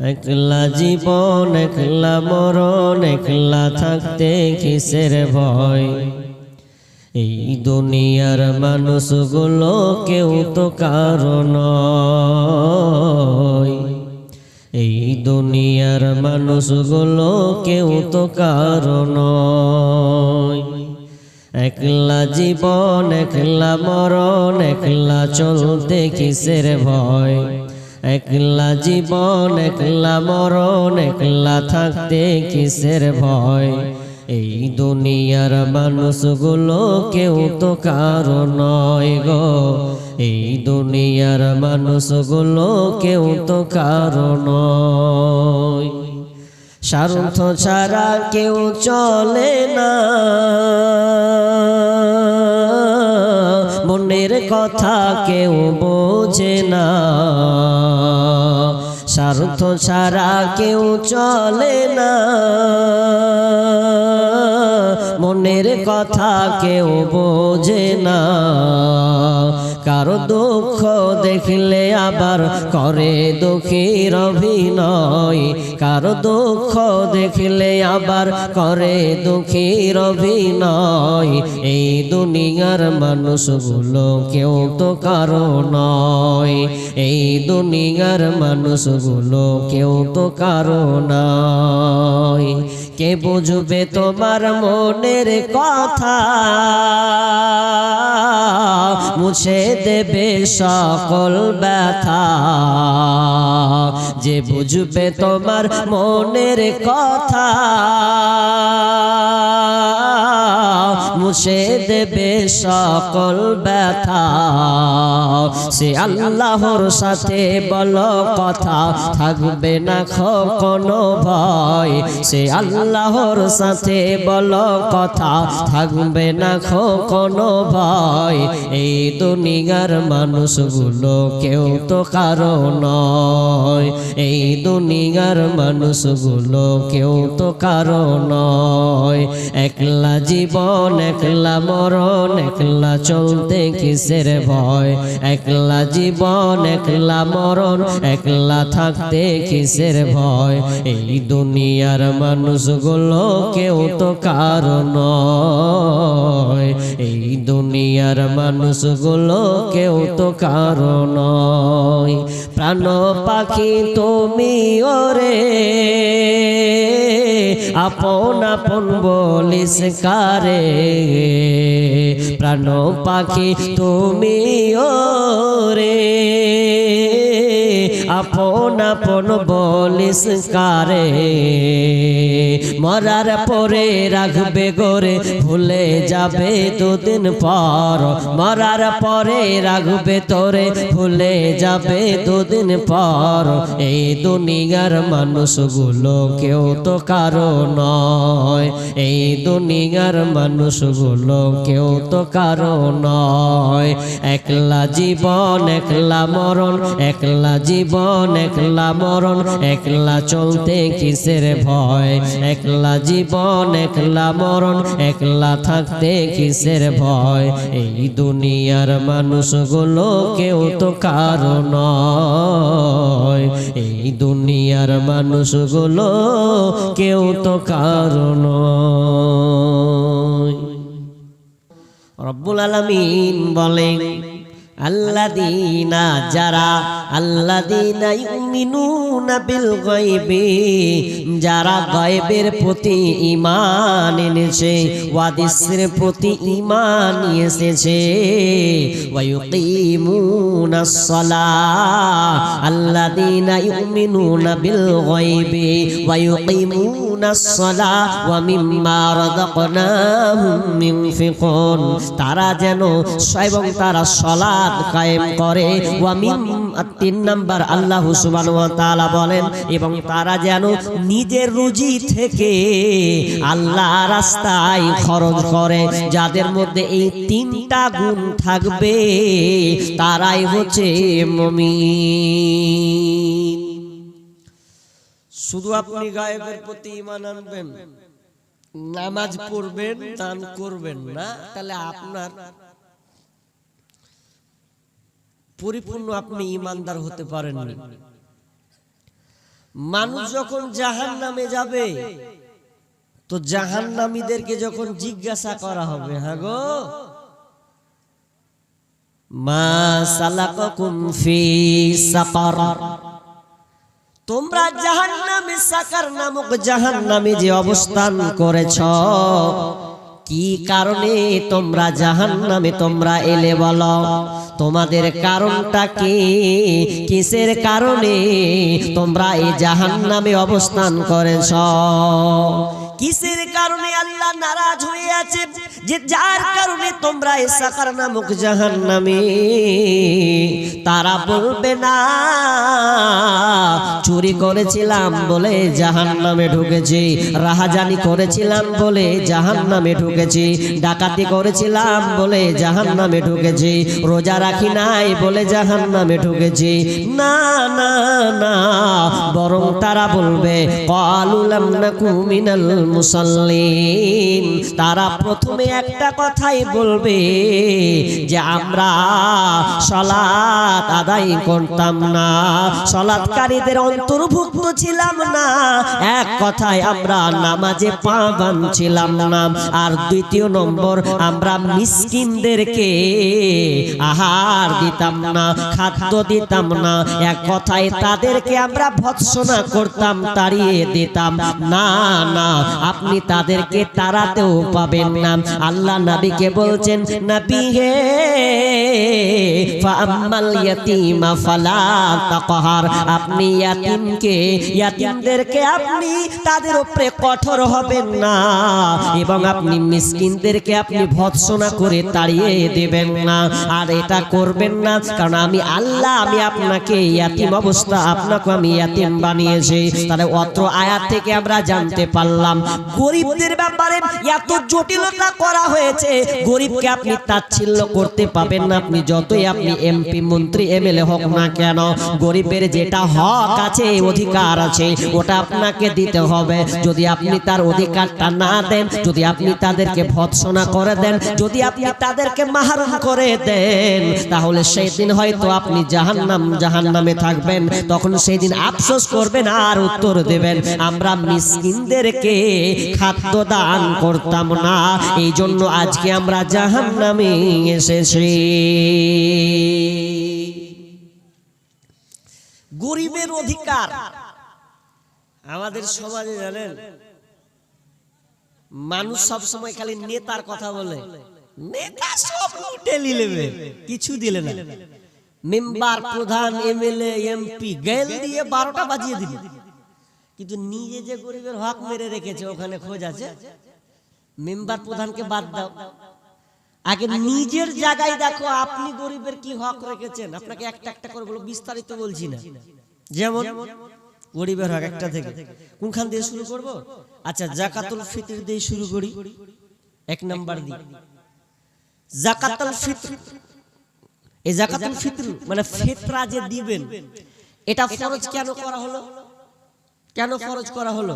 একলা জীবন, একলা মরণ, একলা থাকতে কিসের ভয়? এই দুনিয়ার মানুষগুলো কেউ তো কারণ এই দুনিয়ার মানুষগুলো কেউ তো কারণ একলা জীবন, একলা মরণ, একলা চলতে কিসের ভয়? একলা জীবন, একলা মরণ, একলা থাকতে কিসের ভয়? এই দুনিয়ার মানুষগুলো কেউ তো কারও নয় গো। এই দুনিয়ার মানুষগুলো কেউ তো কারও নয়। স্বার্থ ছাড়া কেউ চলে না। মনের কথা কেউ বোঝে না। স্বার্থ ছাড়া কেউ চলে না। মনের কথা কেউ বোঝে না। কারও দুঃখ দেখলে আবার করে দুঃখীর অভিনয়। কারও দুঃখ দেখলে আবার করে দুঃখীর অভিনয়। এই দুনিয়ার মানুষগুলো কেউ তো কারও নয়। এই দুনিয়ার মানুষগুলো কেউ তো কারও নয়। কে বুঝবে তোমার মনের কথা? মুছে দেবে সকল ব্যথা। যে বুঝবে তোমার মনের কথা? মুছে দেবে সকল ব্যথা। সে আল্লাহর সাথে বল কথা, থাকবে না কোনো ভয়। সে আল্লাহর সাথে বল কথা, থাকবে না কোনো ভয়। এই দুনিয়ার মানুষগুলো কেউ তো কারও নয়। এই দুনিয়ার মানুষগুলো কেউ তো কারও নয়। একলা জীবন একলা মরণ, একলা চলতে কিসের ভয়? একলা জীবন, একলা মরণ, একলা থাকতে কিসের ভয়? এই দুনিয়ার মানুষগুলো কেউ তো কারণ এই দুনিয়ার মানুষগুলো কেউ তো কারণ প্রাণ পাখি তুমি ওরে। আপন আপন বলিস কারে। প্রাণ পাখি তুমি ওরে। আপন আপন বলিস কারে। মরার পরে রাখবে গোরে, ভুলে যাবে দুদিন পর। মরার পরে রাখবে তোরে, ভুলে যাবে দুদিন পর এই দুনিয়ার মানুষগুলো কেউ তো কারও নয়। এই দুনিয়ার মানুষগুলো কেউ তো কারও নয়। একলা জীবন, একলা মরণ, একলা জীবন, একলা মরণ, একলা চলতে কিসের ভয়? একলা জীবন, একলা মরণ, একলা থাকতে কিসের ভয়? এই দুনিয়ার মানুষগুলো কেউ তো কারও নয়। এই দুনিয়ার মানুষগুলো কেউ তো কারণ রব্বুল আলমিন বলেন আল্লাদিনা যারা আল্লাদিনা ইউমিনুনা বিল গায়বি, যারা গায়বের প্রতি ঈমান এনেছে, ওয়াদিসের প্রতি ঈমান এসেছে ওয়া ইউকিমুনাস সালাহ আল্লাদিনা ইউমিনুনা বিল গায়বি ওয়া ইউকিমুনাস সালাহ, ওয়া মিম্মা রাযাকনাহুম ইউনফিকুন তারা যেন এবং তারা সলাৎ কায়েম করে ওয়ামিম তিন নাম্বার আল্লাহ তাআলা বলেন, এবং তারা যেন নিজের রুজি থেকে আল্লাহ রাস্তায় খরচ করে, যাদের মধ্যে এই তিনটা গুণ থাকবে, তারাই হচ্ছে মুমিন। শুধু আপনি গায়েবের প্রতি ঈমান আনবেন, নামাজ পড়বেন, দান করবেন না, তাহলে আপনার পরিপূর্ণ আপনি ইমানদার হতে পারেননি। মানুষ যখন জাহান নামে যাবে, তো জাহান নামীদেরকে যখন জিজ্ঞাসা করা হবে হ্যাঁ গো, মা সালাকাকুম ফি সাকার। তোমরা নামক জাহান্নামে যে অবস্থান করেছ কি কারণে তোমরা জাহান নামে তোমরা এলে বলো? তোমাদের কারণটা কি? কিসের কারণে তোমরা এই জাহান নামে অবস্থান করেছ? কিসের কারণে আল্লাহ নারাজ হয়ে আছে? যে যার কারণে তোমরা এই সাকার নামক জাহান্নামে তারা বলবে না, চুরি করেছিলাম বলে জাহান নামে ঢুকেছি, রাহাজানি করেছিলাম বলে জাহান নামে ঢুকেছি, ডাকাতি করেছিলাম বলে জাহান নামে ঢুকেছি, রোজা রাখি নাই বলে জাহান নামে ঢুকেছি। না না না, বরং তারা বলবে কালুলাম না মিনাল মুসাল্লিন, তারা প্রথমে একটা কথাই বলবে যে, আমরা সলাত আদায় করতাম না, সলাৎকারীদের অন্তর্ভুক্ত ছিলাম না, এক কথায় আমরা নামাজে পা ছিলাম না, আর দ্বিতীয় নম্বর, আমরা মিসকিনদেরকে আহার দিতাম না, খাদ্য দিতাম না, এক কথায় তাদেরকে আমরা ভৎসনা করতাম, তাড়িয়ে দিতাম। না না আপনি তাদেরকে তাড়াতেও পাবেন না। আল্লাহ নাবিকে বলছেন, নবী হে আপনি ইয়াতীমকে, ইয়াতীমদেরকে আপনি তাদের উপরে কঠোর হবেন না এবং আপনি মিসকিনদেরকে আপনি ভৎসনা করে তাড়িয়ে দেবেন না। আর এটা করবেন না, কারণ আমি আল্লাহ, আমি আপনাকে ইয়াতিম অবস্থা, আপনাকে আমি ইয়াতিম বানিয়েছি। তাহলে অত্র আয়াত থেকে আমরা জানতে পারলাম গরিবদের ব্যাপারে এত জটিলতা করা হয়েছে। গরিবকে আপনি তাচ্ছিল্য করতে পাবেন না। আপনি যতই আপনি এমপি, মন্ত্রী, এমএলএ হোক না কেন, গরিবের যেটা হক আছে অধিকার আছে, ওটা আপনাকে দিতে হবে। যদি আপনি তার অধিকারটা না দেন, যদি আপনি তাদেরকে ভৎসনা করে দেন, যদি আপনি তাদেরকে মাহারুম করে দেন, তাহলে সেই দিন হয়তো আপনি জাহান্নাম, জাহান্নামে থাকবেন। তখন সেই দিন আফসোস করবেন আর উত্তর দেবেন। আমরা মিসকিনদেরকে খাদ্য দান করতাম না। এই জন্য আজকে আমরা জাহান্নামে এসেছি। গরিবের অধিকার। আমাদের সমাজে জানেন, মানুষ সব সময় খালি নেতার কথা বলে। নেতা সব লুটে নিলেবে কিছু দিলে না। মেম্বার, প্রধান, এমএলএ, এমপি, গেল দিয়ে বারোটা বাজিয়ে দিল কিন্তু নিজে যে গরিবের হক মেরে রেখেছে ওখানে খোঁজ আছে? মেম্বার প্রধানকে বাদ দাও। আগে নিজের জায়গায় দেখো আপনি গরিবের কি হক রেখেছেন? আপনাকে একটা একটা করে বলো বিস্তারিত বলছি না। যেমন গরিবের হক একটা থেকে। কোনখান দিয়ে শুরু করব? আচ্ছা জাকাতুল ফিতর দিয়ে শুরু করি। এক নাম্বার দি জাকাতুল ফিতর। এই জাকাতুল ফিতর মানে ফিতরা। যে দিবেন এটা ফরজ কেন করা হলো? কেন ফরজ করা হলো?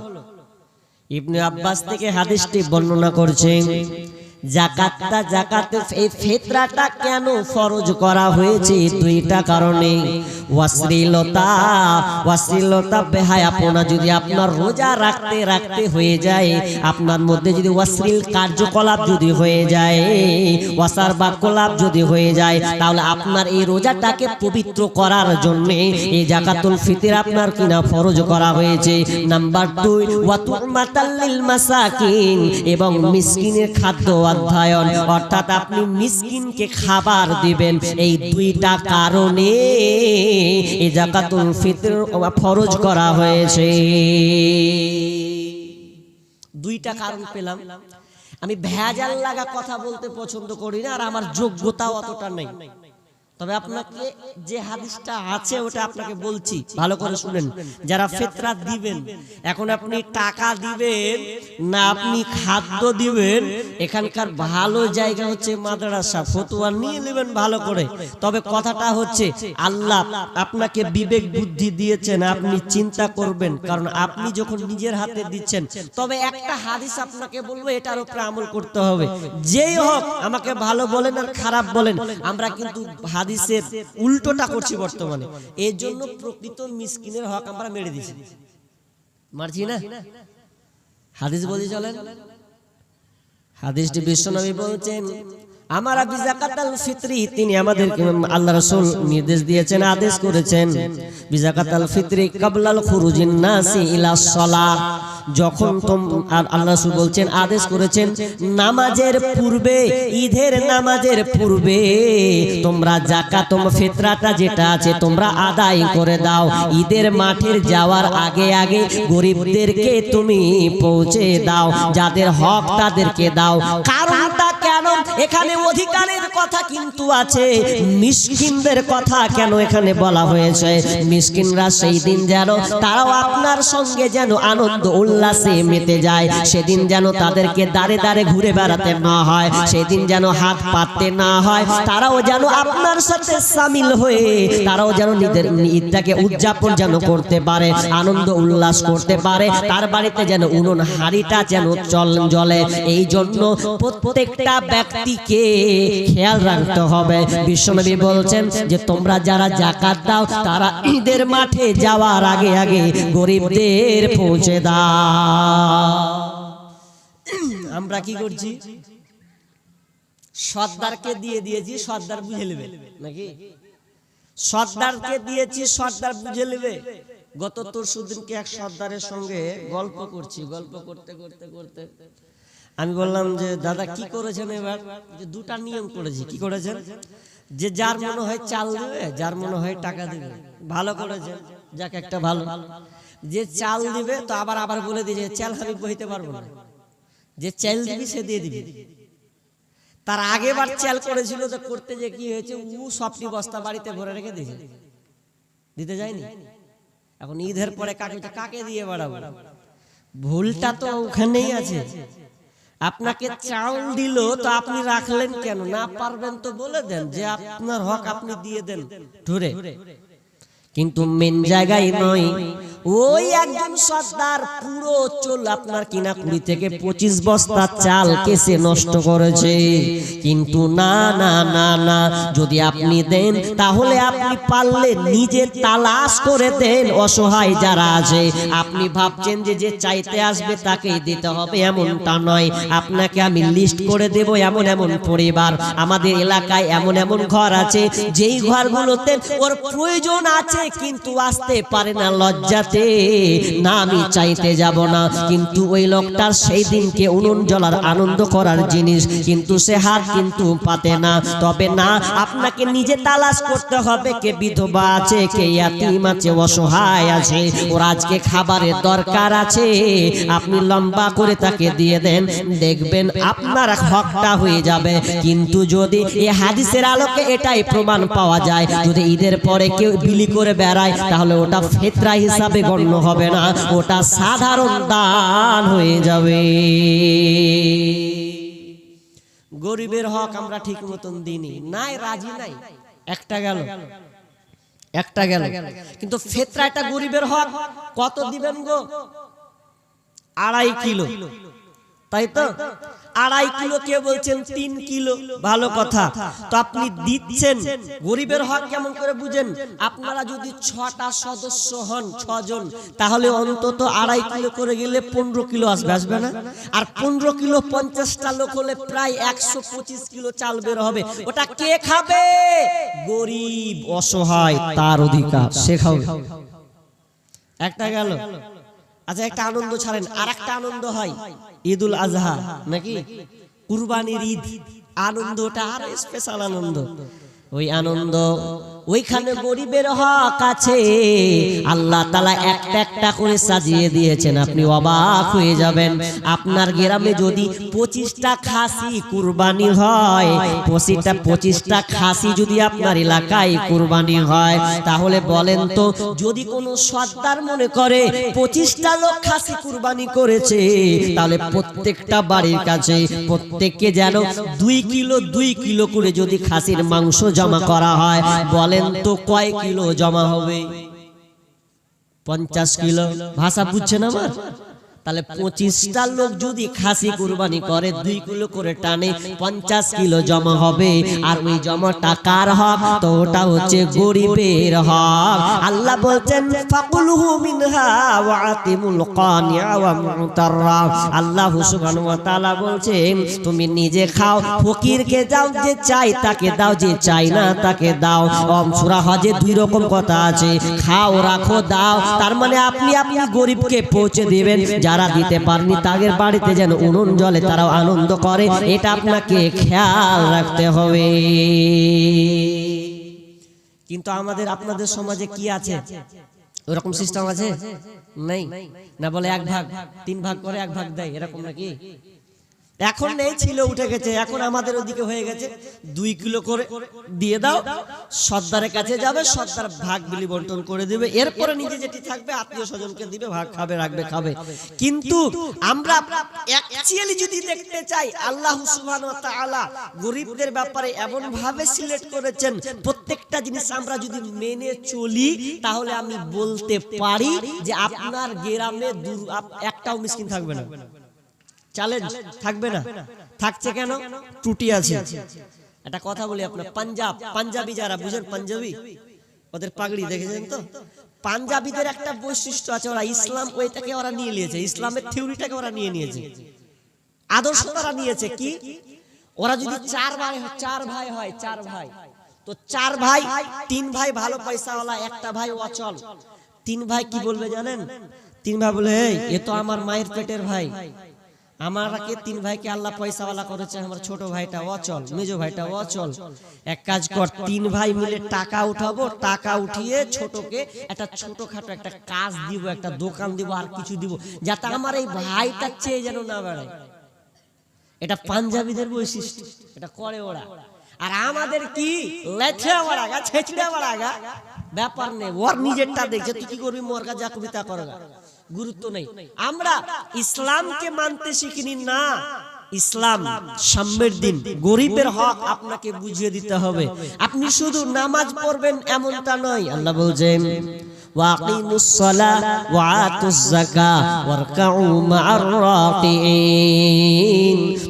ইবনে আব্বাস থেকে হাদিসটি বর্ণনা করছেন জাকাতটা জাকাতের এই ফিতরাটা কেন ফরজ করা হয়েছে? দুইটা কারণে। ওয়াসরিলতা ওয়াসরিলতা বেহায়াপনা যদি আপনার রোজা রাখতে রাখতে হয়ে যায়, আপনার মধ্যে যদি ওয়াসরিল কার্যকলাপ যদি হয়ে যায়, ওয়াসার বাক্যলাপ যদি হয়ে যায়, তাহলে আপনার এই রোজাটাকে পবিত্র করার জন্য এই জাকাতুল ফিতর আপনার কিনা ফরজ করা হয়েছে। নাম্বার দুই ওয়াতুমাতাল্লিল মাসাকিন এবং মিসকিনের খাদ্য অধ্যয়ন। অর্থাৎ আপনি মিসকিনকে খাবার দিবেন। এই দুইটা কারণে এই জাকাতুল ফিতর ফরজ করা হয়েছে। দুইটা কারণ পেলাম। আমি ভেজাল লাগা কথা বলতে পছন্দ করি না আর আমার যোগ্যতা অতটা নেই। তবে আপনাকে যে হাদিসটা আছে ওটা আপনাকে বলছি। ভালো করে শুনেন। যারা ফেতরা দিবেন এখন আপনি টাকা দিবেন না আপনি খাদ্য দিবেন এখানকার ভালো জায়গা হচ্ছে মাদ্রাসা। ফতুয়া নিয়ে নেবেন ভালো করে। তবে কথাটা হচ্ছে আল্লাহ আপনাকে বিবেক বুদ্ধি দিয়েছেন আপনি চিন্তা করবেন কারণ আপনি যখন নিজের হাতে দিচ্ছেন তবে একটা হাদিস আপনাকে বলব এটার উপরে আমল করতে হবে। যেই হোক আমাকে ভালো বলেন আর খারাপ বলেন আমরা কিন্তু হাদিসের উল্টোটা করছি বর্তমানে। এর জন্য প্রকৃত মিসকিনের হক আমরা মেরে দিছি। মারছি না? হাদিস বলি চলেন। হাদিসটি বিশ্বনবী বলছেন আমার আবি জাকাতাল ফিতরি তিনি আল্লাহ রাসূল নির্দেশ দিয়েছেন, আদেশ করেছেন। বিজাকাতাল ফিতরি কাবলাল খুরুজিন নাসি ইলা যখন আর আল্লাহ রাসূল বলছেন, আদেশ করেছেন, নামাজের পূর্বে, ঈদের নামাজের পূর্বে, তোমরা জাকাতম ফিতরাটা যেটা আছে, তোমরা আদায় করে দাও। ঈদের মাঠের যাওয়ার আগে আগে গরিবদেরকে তুমি পৌঁছে দাও, যাদের হক তাদেরকে দাও। কারণটা কেন এখানে অধিকারের কথা কিন্তু আছে। মিসকিনদের কথা কেন এখানে বলা হয়েছে? মিসকিনরা সেই দিন যেন তারাও আপনার সঙ্গে যেন আনন্দ উল্লাসে মেতে যায়। সেদিন যেন তাদেরকে দাঁড়ে দাঁড়ে ঘুরে বেড়াতে না হয়। সেদিন যেন হাত পাততে না হয়। তারাও যেন আপনার সাথে সামিল হয়ে তারাও যেন নিজের ঈদটাকে উদযাপন যেন করতে পারে আনন্দ উল্লাস করতে পারে। তার বাড়িতে যেন উনুন হাড়িটা যেন চল জ্বলে এই জন্য প্রত্যেকটা ব্যক্তিকে খেয়াল রাখতে হবে। বিশ্বনবী বলছেন যে, তোমরা যারা জাকাত দাও, তারা ঈদের মাঠে যাওয়ার আগে আগে গরিবদের পৌঁছে দাও। আমরা কি করছি? সর্দারকে দিয়ে দিয়েছি, সর্দার বুঝে নেবে। নাকি? সর্দারকে দিয়েছি, সর্দার বুঝে নেবে। গত তোর সুদিনকে এক সর্দারের সঙ্গে গল্প করছি, গল্প করতে করতে করতে। আমি বললাম যে, দাদা, কি করেছেন এবার? যে, দুটা নিয়ম করেছি। কি করেছেন? যে, যার মনে হয় চাল দেবে, যার মনে হয় টাকা দেবে। ভালো করেছেন। যাক, একটা ভালো। যে চাল দিবে, তো আবার আবার বলে দিয়েছে চাল আমি বইতে পারব না। যে চাল দিবি, সে দিয়ে দিবি। তার আগেবার চাল করেছিল, তো করতে যে কি হয়েছে, ও সবটি বস্তা বাড়িতে ভরে রেখে দিয়েছে। দিতে যায়নি? এখন ঈদের পরে কাকে কাকে দিয়ে বাড়াবো? ভুলটা তো ওখানেই আছে। আপনাকে চাউল দিল তো আপনি রাখলেন কেন? না পারবেন তো বলে দেন যে আপনার হক আপনি দিয়ে দেন। ধরে। কিন্তু মেন জায়গায় নয় ওই একজন সর্দার, পুরো চল আপনার কিনা কুড়ি থেকে পঁচিশ বস্তা চাল কেসে নষ্ট করেছে। কিন্তু না না না না, যদি আপনি দেন, তাহলে আপনি পারলে নিজে তালাশ করে দেন অসহায় যারা আছে। আপনি ভাবছেন যে যে চাইতে আসবে তাকেই দিতে হবে, এমনটা নয়। আপনাকে আমি লিস্ট করে দেব এমন এমন পরিবার। আমাদের এলাকায় এমন এমন ঘর আছে, যেই ঘরগুলোতে ওর প্রয়োজন আছে, কিন্তু আসতে পারে না, লজ্জাতে না আমি চাইতে যাব না। কিন্তু ওই লোকটার সেই দিনকে উনুন জ্বলার আনন্দ করার জিনিস। কিন্তু সে হাত কিন্তু পাতে না। তবে না, আপনাকে নিজে তালাশ করতে হবে কে বিধবা আছে, কে ইয়াতিম আছে, অসহায় আছে। ওর আজকে খাবারের দরকার আছে। আপনি লম্বা করে তাকে দিয়ে দেন। দেখবেন আপনার হকটা হয়ে যাবে। কিন্তু যদি এই হাদিসের আলোকে এটাই প্রমাণ পাওয়া যায়, যদি ঈদের পরে কেউ বিলি করে বেড়ায়, তাহলে ওটা ফেতরা হিসাবে গণ্য হবে না। ওটা সাধারণ দান হয়ে যাবে। গরিবের হক আমরা ঠিক মতন দিইনি। নাই রাজি নাই। একটা গেল। একটা গেল। কিন্তু ফেতরা এটা গরিবের হক। কত দিবেন গো? আড়াই কিলো। তাই তো? আড়াই কিলো কে বলছেন, তিন কিলো? ভালো কথা। তো আপনি দিচ্ছেন, গরিবের হক কেমন করে বুঝেন? আপনারা যদি ছটা সদস্য হন, ছজন, তাহলে অন্তত আড়াই কিলো করে গেলে পনেরো কিলো আসবে আসবে না? আর পনেরো কিলো পঞ্চাশটা লোক হলে প্রায় একশো পঁচিশ কিলো চাল বের হবে। ওটা কে খাবে? গরিব, অসহায়, তার অধিকার খাবে একটা গেল। আচ্ছা একটা আনন্দ ছাড়েন আর একটা আনন্দ হয় ঈদুল আজহা নাকি? কুরবানির ঈদ আনন্দটা আর স্পেশাল আনন্দ। ওই আনন্দ ওইখানে গরিবের হক আছে। আল্লাহ তালা একটা একটা করে সাজিয়ে দিয়েছেন, আপনি অবাক হয়ে যাবেন। আপনার গ্রামে যদি পঁচিশটা খাসি কুরবানি হয়, পঁচিশটা পঁচিশটা খাসি যদি আপনার এলাকায় কুরবানি হয়, তাহলে বলেন তো, যদি কোনো সর্দার মনে করে পঁচিশটা লোক খাসি কুরবানি করেছে, তাহলে প্রত্যেকটা বাড়ির কাছে প্রত্যেককে যেন দুই কিলো দুই কিলো করে যদি খাসির মাংস জমা করা হয় বলেন তো কয় কিলো জমা হবে? পঞ্চাশ কিলো। ভাষা বুঝছেন আমার? তাহলে পঁচিশটা লোক যদি খাসি কুরবানি করে, দুই কিলো করে টানে পঞ্চাশ কিলো জমা হবে। আর ওই জমা টাকার হক? তো ওটা হচ্ছে গরিবের হক। আল্লাহ বলছেন আল্লাহ তুমি নিজে খাও, ফকিরকে দাও যে চাই তাকে দাও যে চাই না, তাকে দাও। অম সূরা হজে দুই রকম কথা আছে। খাও, রাখো, দাও। তার মানে আপনি আপনি গরিবকে পৌঁছে দিবেন যারা দিতে পারেনি তাদের বাড়িতে যেন উনুন জলে তারাও আনন্দ করে। এটা আপনাকে খেয়াল রাখতে হবে। কিন্তু আমাদের আপনাদের সমাজে কি আছে? ওরকম সিস্টেম আছে? নাই? না বলে এক ভাগ তিন ভাগ করে এক ভাগ দেয় এরকম নাকি? এখন নেই ছিল উঠে গেছে। এখন আমাদের ওদিকে হয়ে গেছে। দুই কিলো করে দিয়ে দাও সর্দারের কাছে যাবে সর্দার ভাগ বিলি বন্টন করে দিবে। এরপরে নিজে যেটি থাকবে আত্মীয় স্বজনকে দিবে ভাগ খাবে রাখবে খাবে। কিন্তু আমরা অ্যাকচুয়ালি যদি দেখতে চাই আল্লাহ সুবহানাহু ওয়া তাআলা গরিবদের ব্যাপারে এমন ভাবে সিলেক্ট করেছেন প্রত্যেকটা জিনিস আমরা যদি মেনে চলি তাহলে আমি বলতে পারি যে আপনার গ্রামে একটাও মিসকিন থাকবে না। চ্যালেঞ্জ থাকবে না। থাকছে কেন? ত্রুটি আছে। একটা কথা বলি আপনার পাঞ্জাব পাঞ্জাবি যারা বুঝেন পাঞ্জাবি? ওদের পাগড়ি দেখেছেন তো? পাঞ্জাবিদের একটা বৈশিষ্ট্য আছে ওরা ইসলাম ওইটাকে ওরা নিয়ে নিয়েছে। ইসলামের থিওরিটাকে ওরা নিয়ে নিয়েছে। আদর্শ তারা নিয়েছে কি? ওরা যদি চার ভাই চার ভাই হয় চার ভাই। তো চার ভাই তিন ভাই ভালো পয়সাওয়ালা একটা ভাই অচল। তিন ভাই কি বলবে জানেন? তিন ভাই বলে "এই, এ তো আমার মায়ের পেটের ভাই। আমাকে তিন ভাইকে আল্লাহ পয়সাওয়ালা করেছে, আমার ছোট ভাইটা অচল, মেজো ভাইটা অচল। এক কাজ কর, তিন ভাই মিলে টাকা উঠাবো, টাকা উঠিয়ে ছোটকে একটা ছোটখাটো একটা কাজ দিব, একটা দোকান দিব, আর কিছু দিব, যাতে আমার এই ভাইটা চেয়ে যেন না বেড়ায় এটা পাঞ্জাবিদের বৈশিষ্ট্য, এটা করে ওরা। আর আমাদের কি? ব্যাপার নেই, ওর নিজেরটা দেখছে, তুই কি করবি? মোর কাছে যা করবি তা করগা। গুরুত্ব নেই। আমরা ইসলামকে মানতে শিখিনি না। ইসলাম সাম্যের দিন। গরিবের হক আপনাকে বুঝিয়ে দিতে হবে। আপনি শুধু নামাজ পড়বেন এমনটা নয়। আল্লাহ বলছেন واقيموا الصلاة وآتوا الزكاة واركعوا مع الراكعين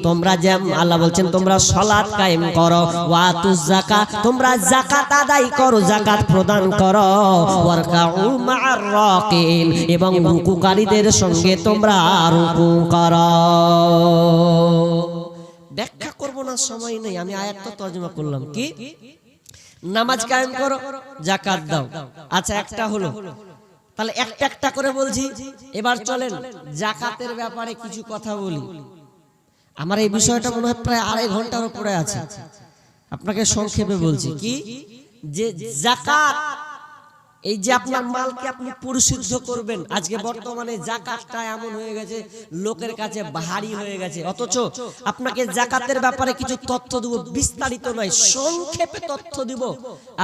তোমরা যেম আল্লাহ বলছেন তোমরা সালাত কায়েম করো ওয়াতুজ যাকাত তোমরা যাকাত আদায় করো যাকাত প্রদান করো ওয়ারকাউ মা'আর রাকিন এবং রুকুকারীদের সঙ্গে তোমরা রুকু করো ব্যাখ্যা করব না সময় নেই আমি আয়াতটা তর্জমা করলাম কি নামাজ কায়েম করো জাকাত দাও। আচ্ছা একটা হলো। তাহলে একটা একটা করে বলছি। এবার চলেন জাকাতের ব্যাপারে কিছু কথা বলি। আমার এই বিষয়টা মনে হয় প্রায় আড়াই ঘণ্টার উপরে আছে। আপনাকে সংক্ষেপে বলছি কি? যে জাকাত এই যে আপনার মালকে আপনি পরিশুদ্ধ করবেন, আজকে বর্তমানে জাকাতটা এমন হয়ে গেছে, লোকের কাছে ভারী হয়ে গেছে। অথচ আপনাকে জাকাতের ব্যাপারে কিছু তথ্য দেব, বিস্তারিত নয়, সংক্ষেপে তথ্য দিব।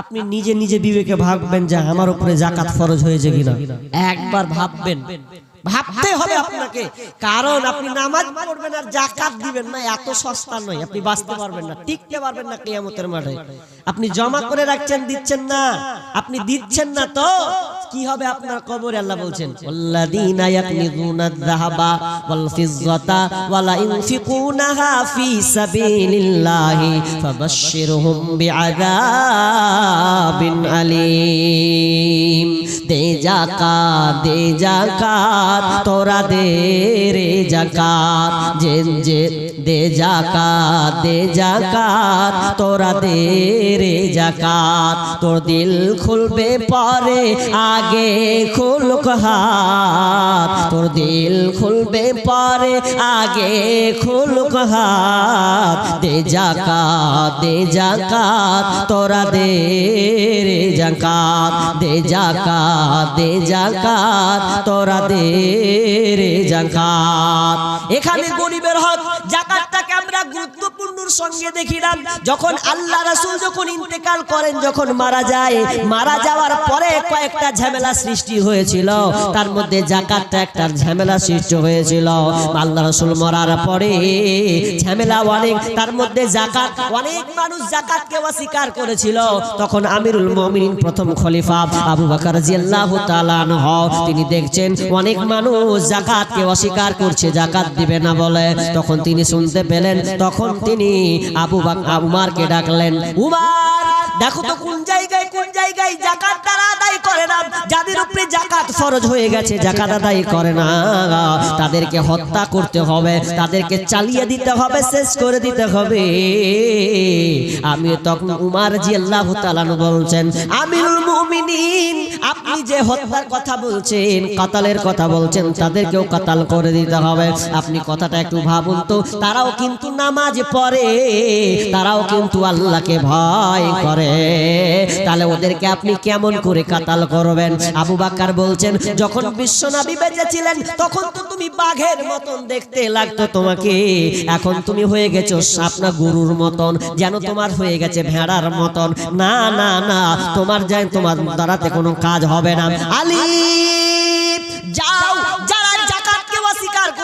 আপনি নিজে নিজে বিবেকে ভাববেন যে আমার উপরে জাকাত ফরজ হয়েছে কিনা। একবার ভাববেন। ভাবতে হবে আপনাকে। কারণ আপনি নামাজ পড়বেন আর জাকাত দিবেন না এত সস্তা নয়। আপনি বাঁচতে পারবেন না টিকতে পারবেন না কিয়ামতের মাঠে। আপনি জমা করে রাখছেন দিচ্ছেন না। আপনি দিচ্ছেন না তো কি হবে আপনার কবরে? আল্লাহ বলছেন আল্লাযীনা ইয়াকনিযুনা আয-যাহাবা ওয়াল ফিজ্জাতা ওয়ালা ইনফিকুনাহা ফি সাবিলিল্লাহি ফাবাশশিরহুম বিআযাবিন আলীম. দে জাকাত দে জাকাত তোরা দে রে জাকাত যে যে দে জাকাত দে জাকাত তোরা দে রে জাকাত তোর দিল খুলবে পরে, আগে খুলক হাত, তোর দিল খুলবে পরে, আগে খুলক হাত, দে জাকাত দে জাকাত তোরা দে রে জাকাত দে জাকাত দে জাকাত তোরা দে রে জাকাত। এখানে গরিবের হক জাকাতটাকে আমরা গুরুত্বপূর্ণর সঙ্গে দেখি না। যখন আল্লাহ রাসূল যখন ইন্তেকাল করেন যখন মারা যায় মারা যাওয়ার পরে কয়েকটা ঝামেলা সৃষ্টি হয়েছিল। তার মধ্যে জাকাতটা একটা ঝামেলা সৃষ্টি হয়েছিল। আল্লাহ রাসূল মরার পরে ঝামেলা অনেক তার মধ্যে জাকাত অনেক মানুষ জাকাতকে অস্বীকার করেছিল। তখন আমিরুল মুমিনিন প্রথম খলিফা আবু বকর রাদিয়াল্লাহু রাদিয়াল্লাহু তিনি দেখছেন অনেক মানুষ যাকাতকে অস্বীকার করছে, যাকাত দিবে না বলে। তখন তিনি শুনতে পেলেন, তখন তিনি আবু বাকর উমারকে ডাকলেন, উমার! দেখো তো কোন জায়গায় কোন জায়গায় জাকাত তারা আদায় করে না? যাদের উপরে জাকাত ফরজ হয়ে গেছে, জাকাত আদায় করে না। তাদেরকে হত্যা করতে হবে, তাদেরকে চালিয়ে দিতে হবে, শেষ করে দিতে হবে। আমি তখন উমার জি আল্লাহ তালানু বলছেন, আমিরুল মুমিনিন, আপনি যে হত্যার কথা বলছেন, কাতালের কথা বলছেন, তাদেরকেও কাতাল করে দিতে হবে। আপনি কথাটা একটু ভাবুন তো, তারাও কিন্তু নামাজ পড়ে, তারাও কিন্তু আল্লাহকে ভয় করে। তাহলে ওদেরকে আপনি কেমন করে কাতাল করবেন? আবু বাক্কার বলছেন, যখন বিশ্বনবী বেঁচে ছিলেন তখন তো তুমি বাঘের মতন দেখতে লাগতো তোমাকে। এখন তুমি হয়ে গেছো সাপনা গরুর মতন, যেন তোমার হয়ে গেছে ভেড়ার মতন। না না না, তোমার যাই, তোমার দ্বারাতে কোনো কাজ হবে না। আলী যাও অস্বীকার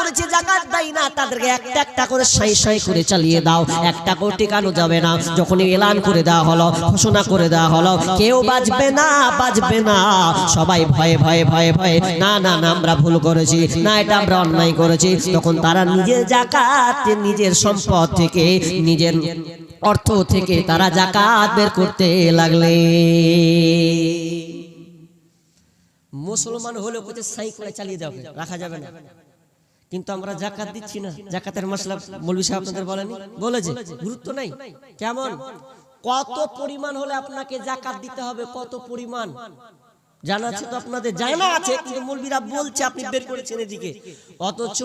করেছে জাকাত দেয় না, তাদেরকে একটা একটা করে সাই সাই করে চালিয়ে দাও। একটা করে টিকানো যাবে না। যখন এলান করে দেওয়া হলো, ঘোষণা করে দেওয়া হলো, কেউ বাজবে না বাজবে না। সবাই ভয়ে ভয়ে ভয়ে ভয়ে, না না না, আমরা ভুল করেছি, না, এটা আমরা অন্যায় করেছি। তখন তারা নিজের জাকাত, নিজের সম্পদ থেকে, নিজের অর্থ থেকে তারা জাকাত বের করতে লাগলে। মুসলমান হলে সাই করে চালিয়ে যাবে রাখা যাবে না। কিন্তু আমরা জাকাত দিচ্ছি না। জাকাতের মশলা মৌলবি সাহেব আপনাদের বলেনি? বলেছে গুরুত্ব নাই। কেমন? কত পরিমাণ হলে আপনাকে জাকাত দিতে হবে, কত পরিমাণ? জানা আছে তো আপনাদের, জানা আছে, কিন্তু মৌলবীরা বলছে, আপনি বের করেছেন এদিকে। অথচ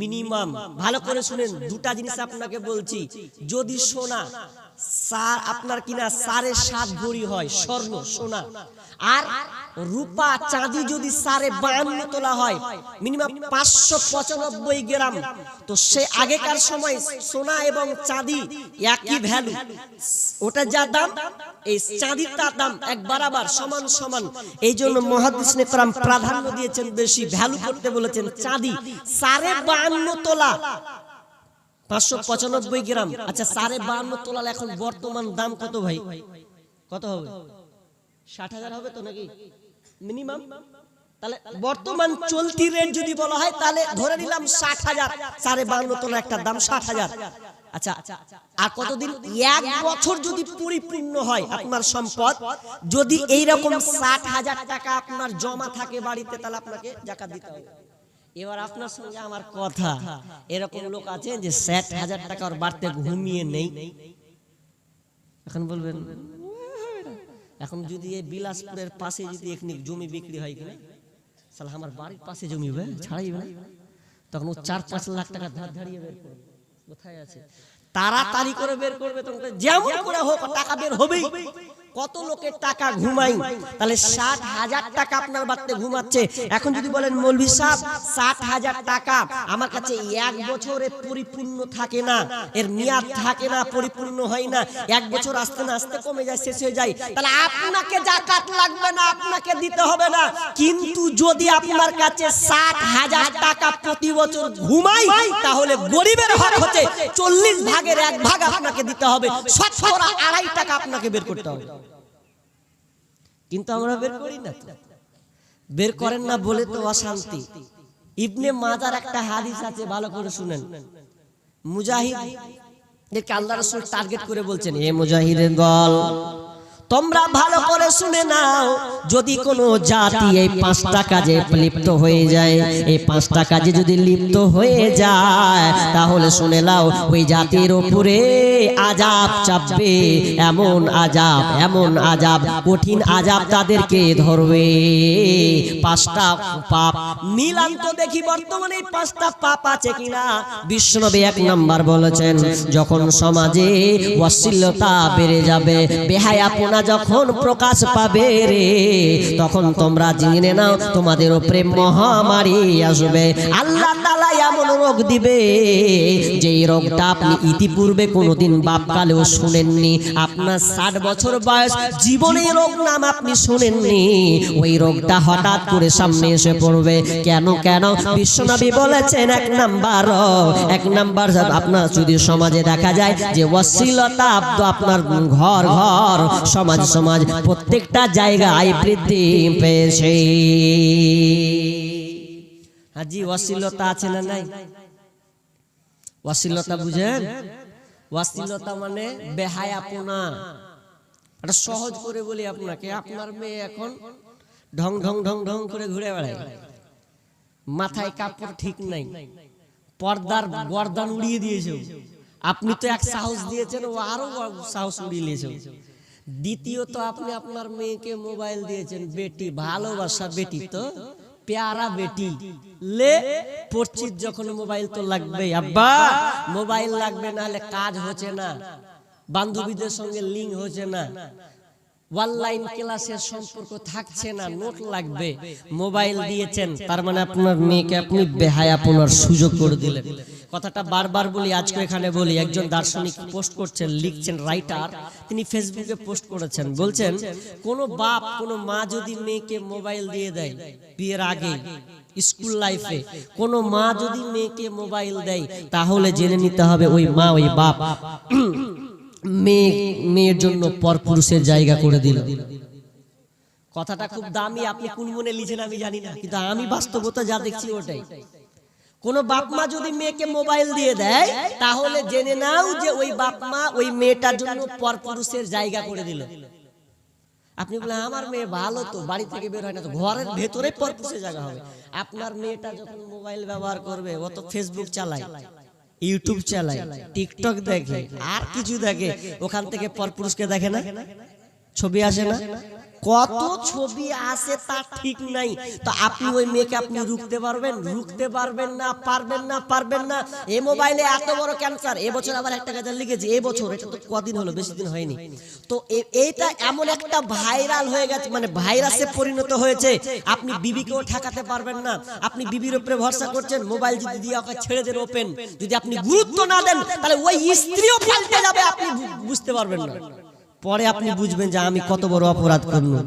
মিনিমাম, ভালো করে শুনেন, দুটা জিনিস আপনাকে বলছি। যদি সোনা, সার, আপনার কিনা সাড়ে সাত ভরি হয়, স্বর্ণ, সোনা আর রূপা চাঁদি যদি সাড়ে বায়ান্ন তোলা হয় মিনিমাম পাঁচশো পঁচানব্বই গ্রাম, তো সে আগেকার সময় সোনা এবং চাঁদি একই ভ্যালু ওটা যা দাম? এই চাঁদির তার দাম এক বারাবার সমান সমান। এই জন্য মহাদিস নেকরাম প্রাধান্য দিয়েছেন বেশি ভ্যালু করতে বলেছেন চাঁদি সাড়ে বায়ান্ন তোলা। পাঁচশো পঁচানব্বই গ্রাম। আচ্ছা সাড়ে বাহান্ন তোলাল এখন বর্তমান দাম কত ভাই? কত হবে? ষাট হাজার হবে তো নাকি? মিনিমাম তাহলে বর্তমান চলতি রেট যদি বলা হয় তাহলে ধরে নিলাম ষাট হাজার। সাড়ে বাহান্ন তোলা একটা দাম ষাট হাজার। আচ্ছা আর কতদিন? এক বছর যদি পরিপূর্ণ হয় আপনার সম্পদ যদি এইরকম ষাট হাজার টাকা আপনার জমা থাকে বাড়িতে তাহলে আপনাকে জাকাত দিতে হবে। এবার আপনার সঙ্গে আমার কথা। এরকম লোক আছে যে ষাট হাজার টাকা ওর বাড়তে ঘুমিয়ে নেই। এখন বলবেন এখন যদি এই বিলাসপুরের পাশে যদি এখানে জমি বিক্রি হয় কিনা, তাহলে আমার বাড়ির পাশে জমি হবে, ছাড়াই তখন ও চার পাঁচ লাখ টাকা ধার ধারিয়ে বের করবে। কোথায় আছে? তাড়াতাড়ি করে বের করবে তখন যেমন করে হোক, টাকা বের হবেই। কত লোকের টাকা ঘুমাই তাহলে ষাট হাজার টাকা আপনার বাড়িতে ঘুমাচ্ছে। এখন যদি বলেন, মৌলভি সাহেব, ষাট হাজার টাকা আমার কাছে এক বছরে পরিপূর্ণ থাকে না, এর মেয়াদ থাকে না, পরিপূর্ণ হয় না, এক বছর আসতে না আসতে কমে যায়, শেষ হয়ে যায়, তাহলে আপনাকে জাকাত লাগবে না, আপনাকে দিতে হবে না। কিন্তু যদি আপনার কাছে ষাট হাজার টাকা প্রতি বছর ঘুমাই তাহলে গরিবের হক হচ্ছে চল্লিশ ভাগের এক ভাগ আপনাকে দিতে হবে। শতকরা আড়াই টাকা আপনাকে বের করতে হবে। কিন্তু আমরা বের করি না বের করেন না বলে তো অশান্তি। ইবনে মাজার একটা হাদিস আছে, ভালো করে শুনেন। মুজাহিদ আল্লাহ রসুল টার্গেট করে বলছেন, এ মুজাহিদের দল তোমরা ভালো করে শুনে নাও, যদি কোনো জাতি এই পাঁচটা কাজে লিপ্ত হয়ে যায়, এই পাঁচটা কাজে যদি লিপ্ত হয়ে যায়, তাহলে শুনে নাও, ওই জাতির উপরে আজাব চাপবে, এমন আজাব এমন আজাব কঠিন আজাব তাদেরকে ধরবে। পাঁচটা পাপ। মিলান তো দেখি বর্তমানে পাঁচটা পাপ আছে কিনা। বিষ্ণবী এক নাম্বার বলেছেন, যখন সমাজে অশ্লীলতা বেড়ে যাবে বেহায়াপনা যখন প্রকাশ পাবে রে, তখন তোমরা জেনে নাও তোমাদের উপরে মহামারী আসবে। আল্লাহ তাআলা এমন রোগ দিবে যে রোগটা আপনি ইতিপূর্বে কোনোদিন বাপকালেও শুনেননি। আপনার ষাট বছর বয়স, জীবনে রোগ নাম আপনি শুনেননি। ওই রোগটা হঠাৎ করে সামনে এসে পড়বে। কেন কেন? বিশ্বনবী বলেছেন, এক নাম্বার এক নাম্বার আপনার যদি সমাজে দেখা যায় যে অশ্লীলতা, আপনার ঘর ঘর, সমাজ সমাজ সমাজ, প্রত্যেকটা জায়গায় বৃদ্ধি পেয়েছে। হাজি অশ্লীলতা আছে না নাই? অশ্লীলতা বুঝেন? অশ্লীলতা মানে বেহায় বেহায়াপনা এটা সহজ করে বলি আপনাকে, আপনার মেয়ে এখন ঢং ঢং ঢং ঢং করে ঘুরে বেড়ায়। মাথায় কাপড় ঠিক নাই। পর্দার গর্দান উড়িয়ে দিয়েছে আপনি তো এক সাহস দিয়েছেন, ও আরও সাহস উড়িয়ে নিয়েছে। দ্বিতীয়ত আপনি আপনার মেয়েকে মোবাইল দিয়েছেন বেটি, ভালোবাসা বেটি তো, প্যারা বেটি। লে পড়ছিস যখন মোবাইল তো লাগবে, আব্বা, মোবাইল লাগবে না হলে কাজ হচ্ছে না। বান্ধবীদের সঙ্গে লিঙ্ক হচ্ছে না। অনলাইন ক্লাসের সম্পর্ক থাকছে না, নোট লাগবে। মোবাইল দিয়েছেন, তার মানে আপনার মেয়েকে আপনি বেহায়াপনার সুযোগ করে দিলেন। কথাটা বারবার বলি, আজকে এখানে বলি, একজন দার্শনিক পোস্ট করছেন, লিখছেন রাইটার, তিনি ফেসবুকে পোস্ট করেছেন, বলছেন, কোন বাপ, কোন মা যদি মেয়েকে মোবাইল দিয়ে দেয় বিয়ের আগে, স্কুল লাইফে, কোন মা যদি মেয়েকে মোবাইল দেয়, তাহলে জেনে নিতে হবে ওই মা, ওই বাপ মেয়ে, মেয়ের জন্য পরপুরুষের জায়গা করে দিল। কথাটা খুব দামি, আপনি কোন মনে লিখেন আমি জানি না, কিন্তু আমি বাস্তবতা যা দেখছি ওটাই। কোন বাপ মা যদি মেয়েকে মোবাইল দিয়ে দেয়, তাহলে জেনে নাও যে ওই বাপ মা ওই মেয়েটার জন্য পরপুরুষের জায়গা করে দিল। আপনি বলেন, আমার মেয়ে ভালো তো, বাড়ি থেকে বের হয় না তো, ঘরের ভেতরে পরপুরুষের জায়গা হবে। আপনার মেয়েটা যখন মোবাইল ব্যবহার করবে, ও তো ফেসবুক চালায় ইউটিউব চালায় টিকটক দেখে, আর কিছু দেখে, ওখান থেকে পরপুরুষকে দেখে না? ছবি আসে না? কত ছবি আসে তা ঠিক নাই। তো আপনি ওই মেয়েকে আপনি রুখতে পারবেন? রুখতে পারবেন না পারবেন না পারবেন না। এ মোবাইলে এত বড় ক্যান্সার এবছর আবার একটা গাজার লিখেছে এবছর এটা তো কদিন হলো বেশি দিন হয়নি। তো এইটা এমন একটা ভাইরাল হয়ে গেছে মানে ভাইরাসে পরিণত হয়েছে। আপনি বিবিকেও ঠেকাতে পারবেন না। আপনি বিবির উপরে ভরসা করছেন মোবাইল যদি দিয়ে ওকে ছেড়ে দেন ওপেন যদি আপনি গুরুত্ব না দেন তাহলে ওই স্ত্রীও পাল্টে যাবে আপনি বুঝতে পারবেন না। পরে আপনি বুঝবেন যে আমি কত বড় অপরাধ করলাম।